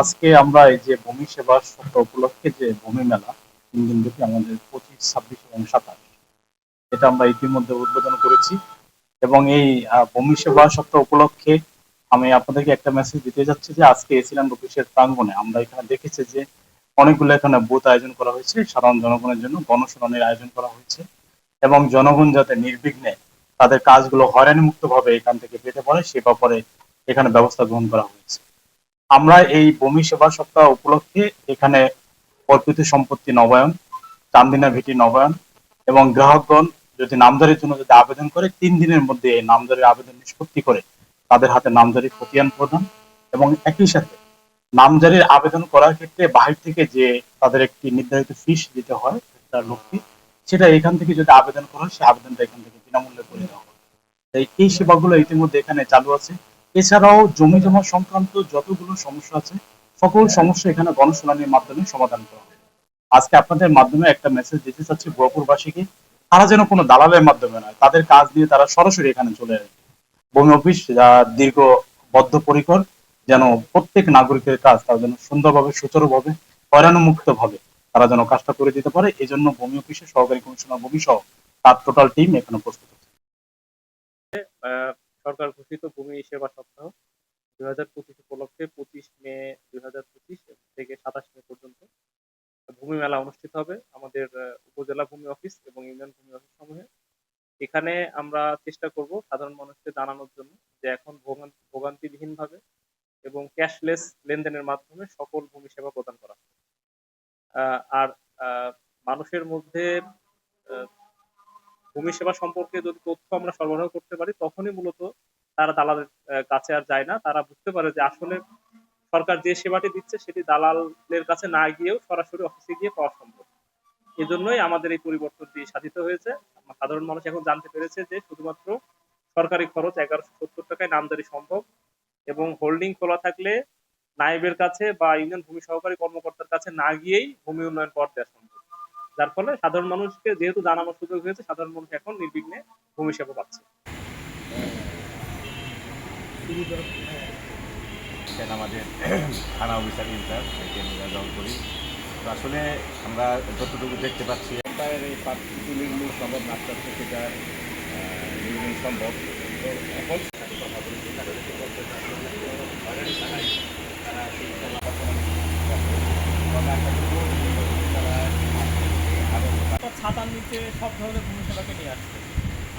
আজকে আমরা এই যে ভূমি সেবা সপ্তাহ উপলক্ষে যে ভূমি মেলা তিন দিন ব্যাপী আমাদের পঁচিশ, ছাব্বিশ এবং সাতাশ, এটা আমরা ইতিমধ্যে উদ্বোধন করেছি। এবং এই ভূমি সেবা সপ্তাহ উপলক্ষে আমি আপনাদেরকে একটা মেসেজ দিতে যাচ্ছি যে আজকে এসিল্যান্ড অফিসের প্রাঙ্গণে আমরা এখানে দেখেছি যে অনেকগুলো এখানে বুথ আয়োজন করা হয়েছে, সাধারণ জনগণের জন্য গণশুনানির আয়োজন করা হয়েছে। এবং জনগণ যাতে নির্বিঘ্নে তাদের কাজগুলো হয়রানি মুক্ত ভাবে এখান থেকে পেতে পারে, সে ব্যাপারে এখানে ব্যবস্থা গ্রহণ করা হয়েছে। আমরা এই ভূমি সেবা সপ্তাহ উপলক্ষে এখানে অর্পিত সম্পত্তি নবায়ন, চান্দিনা ভিটি নবায়ন এবং গ্রাহকগণ যদি নামজারির জন্য যদি আবেদন করে, তিন দিনের মধ্যে এই নামজারির আবেদন নিষ্পত্তি করে তাদের হাতে নামজারি খতিয়ান প্রদান এবং একই সাথে নামজারির আবেদন করার ক্ষেত্রে বাহির থেকে যে তাদের একটি নির্ধারিত ফিস দিতে হয় একটা লোককে সেটা এখান থেকে যদি আবেদন করা হয় সেই আবেদনটা এখান থেকে বিনামূল্যে করে দেওয়া হয় তাই এই সেবাগুলো ইতিমধ্যে এখানে চালু আছে। এছাড়াও জমি জমা সংক্রান্ত যতগুলো সমস্যা আছে, সকল সমস্যা এখানে গণশুনানির মাধ্যমে সমাধান করা হবে। আজকে আপনাদের মাধ্যমে একটা মেসেজ দিতে চাচ্ছি গোয়াপুরবাসীকে তারা যেন কোনো দালালের মাধ্যমে নয়, তাদের কাজ নিয়ে তারা সরাসরি এখানে চলে আসে। ভূমি অফিস দীর্ঘ বদ্ধপরিকর, যেন প্রত্যেক নাগরিকের কাজ তারা যেন সুন্দরভাবে, সুচারুভাবে হয়রানুমুক্ত ভাবে তারা যেন কাজটা করে দিতে পারে। এই জন্য ভূমি অফিসের সহকারী কমিশনার ভূমি সহ তার টোটাল টিম এখানে প্রস্তুত সরকার ঘোষিত ভূমি সেবা সপ্তাহ দুই হাজার পঁচিশ উপলক্ষে পঁচিশ মে দুই হাজার পঁচিশ থেকে সাতাশ মে পর্যন্ত ভূমি মেলা অনুষ্ঠিত হবে আমাদের উপজেলা ভূমি অফিস এবং ইউনিয়ন ভূমি অফিস সমূহে। এখানে আমরা চেষ্টা করব সাধারণ মানুষকে জানানোর জন্য যে এখন ভোগান ভোগান্তিবিহীন ভাবে এবং ক্যাশলেস লেনদেনের মাধ্যমে সকল ভূমি সেবা প্রদান করা আর মানুষের মধ্যে ভূমি সেবা সম্পর্কে যদি তথ্য আমরা সরবরাহ করতে পারি, তখনই মূলত তারা দালালের কাছে আর যায় না। তারা বুঝতে পারে যে আসলে সরকার যে সেবাটি দিচ্ছে সেটি দালালের কাছে না গিয়েও সরাসরি অফিসে গিয়ে পাওয়া সম্ভব। এজন্যই আমাদের এই পরিবর্তনটি সাধিত হয়েছে। সাধারণ মানুষ এখন জানতে পেরেছে যে শুধুমাত্র সরকারি খরচ এগারোশো সত্তর টাকায় নামদারি সম্ভব এবং হোল্ডিং খোলা থাকলে নায়েবের কাছে বা ইউনিয়ন ভূমি সহকারী কর্মকর্তার কাছে না গিয়েই ভূমি উন্নয়ন কর দেওয়া সম্ভব। যার ফলে সাধারণ মানুষকে যেহেতু জানানোর সুযোগ হয়েছে, সাধারণ মানুষ এখন নির্বিঘ্নে ভূমি সেবা পাচ্ছে। আমাদের থানা অফিসার ইনচার্জ করি। আসলে আমরা যতটুকু দেখতে পাচ্ছি এই প্রাকৃতিক নির্মূল সম্ভব সম্ভব। তো এখন ছাতার নিচে সব ধরনের ভূমি সেবাকে নিয়ে আসছে।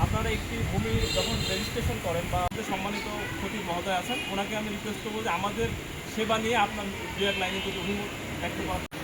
আপনারা একটি ভূমি যখন রেজিস্ট্রেশন করেন বা আমাদের সম্মানিত ক্ষতির মহোদয় আছেন, ওনাকে আমি রিকোয়েস্ট করব যে আমাদের সেবা নিয়ে আপনার দু এক লাইনে যদি অভিমত ব্যক্ত করেন